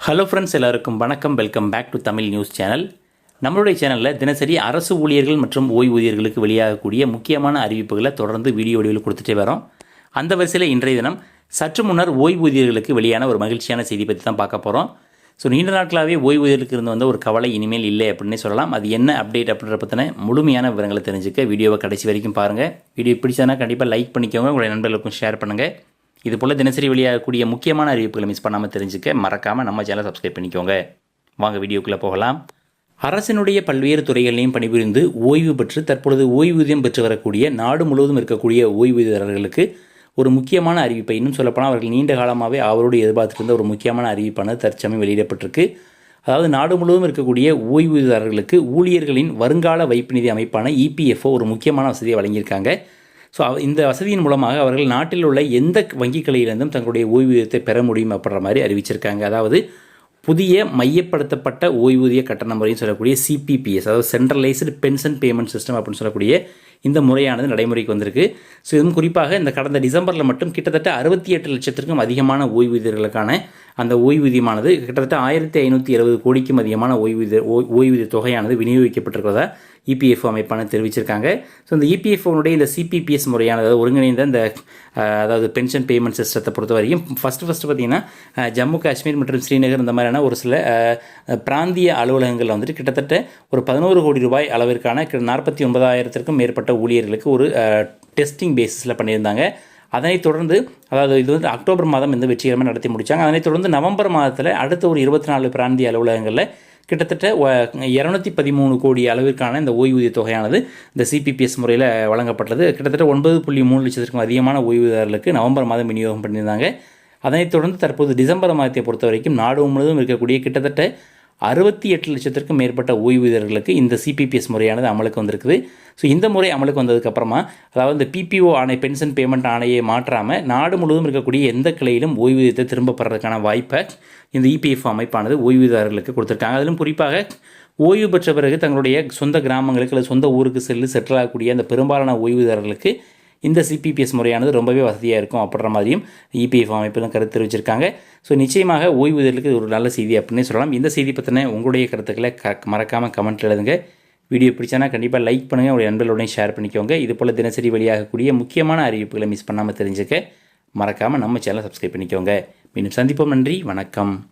Hello friends எல்லாருக்கும் வணக்கம். Welcome back to Tamil news channel நம்மளுடைய சேனலில் தினசரி அரசு ஊழியர்கள் மற்றும் ஓய்வூதியர்களுக்கு வெளியாகக்கூடிய முக்கியமான அறிவிப்புகளை தொடர்ந்து வீடியோ வடிவில் கொடுத்துட்டே வரோம். அந்த வரிசையில் இன்றைய தினம் சற்று முன்னர் ஓய்வூதியர்களுக்கு வெளியான ஒரு மகிழ்ச்சியான செய்தி பற்றி தான் பார்க்க போகிறோம் ஸோ நீண்ட நாட்களாகவே ஓய்வூதியர்களுக்கு இருந்து வந்த ஒரு கவலை இனிமேல் இல்லை அப்படின்னே சொல்லலாம். அது என்ன அப்டேட் அப்படின்ற பற்றின முழுமையான விவரங்களை தெரிஞ்சுக்க வீடியோவை கடைசி வரைக்கும் பாருங்கள் வீடியோ பிடிச்சதுன்னா கண்டிப்பாக லைக் பண்ணிக்கோங்க. உங்களுடைய நண்பர்களுக்கும் ஷேர் பண்ணுங்கள் இது போல் தினசரி வெளியாகக்கூடிய முக்கியமான அறிவிப்புகளை மிஸ் பண்ணாமல் தெரிஞ்சுக்க மறக்காமல் நம்ம சேனலை சப்ஸ்கிரைப் பண்ணிக்கோங்க. வாங்க வீடியோக்குள்ளே போகலாம். அரசினுடைய பல்வேறு துறைகளிலையும் பணிபுரிந்து ஓய்வு பெற்று தற்பொழுது ஓய்வூதியம் பெற்று வரக்கூடிய நாடு முழுவதும் இருக்கக்கூடிய ஓய்வூதியர்களுக்கு ஒரு முக்கியமான அறிவிப்பை இன்னும் சொல்லப்போனால் அவர்கள் நீண்ட காலமாகவே அவரோடு எதிர்பார்த்திருந்த ஒரு முக்கியமான அறிவிப்பானது தற்சமயம் வெளியிடப்பட்டிருக்கு. அதாவது நாடு முழுவதும் இருக்கக்கூடிய ஓய்வூதியதாரர்களுக்கு ஊழியர்களின் வருங்கால வைப்பு நிதி அமைப்பான இபிஎஃப்ஓ ஒரு முக்கியமான வசதியை வழங்கியிருக்காங்க. ஸோ இந்த வசதியின் மூலமாக அவர்கள் நாட்டில் உள்ள எந்த வங்கிக் கிளையிலிருந்தும் தங்களுடைய ஓய்வூதியத்தை பெற முடியும் அப்படின்ற மாதிரி அறிவிச்சிருக்காங்க. அதாவது புதிய மையப்படுத்தப்பட்ட ஓய்வூதிய கட்டண முறைன்னு சொல்லக்கூடிய சிபிபிஎஸ் அதாவது சென்ட்ரலைஸ்டு பென்ஷன் பேமெண்ட் சிஸ்டம் அப்படின்னு சொல்லக்கூடிய இந்த முறையானது நடைமுறைக்கு வந்திருக்கு. ஸோ இதுவும் குறிப்பாக இந்த கடந்த டிசம்பரில் மட்டும் கிட்டத்தட்ட அறுபத்தி எட்டு லட்சத்திற்கும் அதிகமான ஓய்வூதியர்களுக்கான அந்த ஓய்வூதியமானது கிட்டத்தட்ட ஆயிரத்தி ஐநூற்றி எழுபது கோடிக்கும் அதிகமான ஓய்வூதிய ஓய்வூதிய தொகையானது விநியோகிக்கப்பட்டிருக்கிறதா இபிஎஃப்ஓ அமைப்பான தெரிவிச்சிருக்காங்க. ஸோ இந்த இபிஎஃப்ஓனுடைய இந்த சிபிபிஎஸ் முறையானது அதாவது ஒருங்கிணைந்த இந்த அதாவது பென்ஷன் பேமெண்ட் சிஸ்டத்தை பொறுத்த வரைக்கும் ஃபஸ்ட்டு ஃபஸ்ட்டு பார்த்தீங்கன்னா ஜம்மு காஷ்மீர் மற்றும் ஸ்ரீநகர் இந்த மாதிரியான ஒரு சில பிராந்திய அலுவலகங்களில் வந்துட்டு கிட்டத்தட்ட ஒரு பதினோரு கோடி ரூபாய் அளவிற்கான நாற்பத்தி ஒன்பதாயிரத்திற்கும் மேற்பட்ட ஊழியர்களுக்கு ஒரு டெஸ்டிங் பேசிஸில் பண்ணியிருந்தாங்க. அதனைத் தொடர்ந்து அதாவது இது வந்து அக்டோபர் மாதம் இந்த வெற்றிகரமாக நடத்தி முடித்தாங்க அதனைத் தொடர்ந்து நவம்பர் மாதத்தில் அடுத்த ஒரு இருபத்தி நாலு பிராந்திய அலுவலகங்களில் கிட்டத்தட்ட இரநூத்தி பதிமூணு கோடி அளவிற்கான இந்த ஓய்வூதிய தொகையானது இந்த சிபிபிஎஸ் முறையில் வழங்கப்பட்டது. கிட்டத்தட்ட ஒன்பது புள்ளி மூணு லட்சத்திற்கும் அதிகமான ஓய்வூதியர்களுக்கு நவம்பர் மாதம் விநியோகம் பண்ணியிருந்தாங்க. அதனைத் தொடர்ந்து தற்போது டிசம்பர் மாதத்தை பொறுத்த வரைக்கும் நாடு முழுவதும் இருக்கக்கூடிய கிட்டத்தட்ட அறுபத்தி எட்டு லட்சத்திற்கும் மேற்பட்ட ஓய்வூதியர்களுக்கு இந்த சிபிபிஎஸ் முறையானது அமலுக்கு வந்திருக்குது. ஸோ இந்த முறை அமலுக்கு வந்ததுக்கப்புறமா அதாவது இந்த பிபிஓ ஆணை பென்ஷன் பேமெண்ட் ஆணையை மாற்றாமல் நாடு முழுவதும் இருக்கக்கூடிய எந்த கிளையிலும் ஓய்வூதியத்தை திரும்ப பெறதுக்கான வாய்ப்பை இந்த இபிஎஃப் அமைப்பானது ஓய்வூதியர்களுக்கு கொடுத்துருக்காங்க. அதிலும் குறிப்பாக ஓய்வு பெற்ற பிறகு தங்களுடைய சொந்த கிராமங்களுக்கு அல்லது சொந்த ஊருக்கு செல்லு செட்டில் ஆகக்கூடிய அந்த பெரும்பாலான ஓய்வூதியர்களுக்கு இந்த சிபிபிஎஸ் முறையானது ரொம்பவே வசதியாக இருக்கும் அப்படின்ற மாதிரியும் இபிஎஃப் அமைப்பிலும் கருத்து தெரிவிச்சிருக்காங்க. ஸோ நிச்சயமாக ஓய்வூதியர்களுக்கு ஒரு நல்ல செய்தி அப்படின்னு சொல்லலாம். இந்த செய்தி பற்றின உங்களுடைய கருத்துக்களை க மறக்காமல் கமெண்ட்டில் எழுதுங்க. வீடியோ பிடிச்சானா கண்டிப்பாக லைக் பண்ணுங்கள் உங்களுடைய நண்பர்களுடன் ஷேர் பண்ணிக்கோங்க. இது போல் தினசரி வெளியாகக்கூடிய முக்கியமான அறிவிப்புகளை மிஸ் பண்ணாமல் தெரிஞ்சுக்க மறக்காமல் நம்ம சேனலை சப்ஸ்கிரைப் பண்ணிக்கோங்க. மீண்டும் சந்திப்போம். நன்றி. வணக்கம்.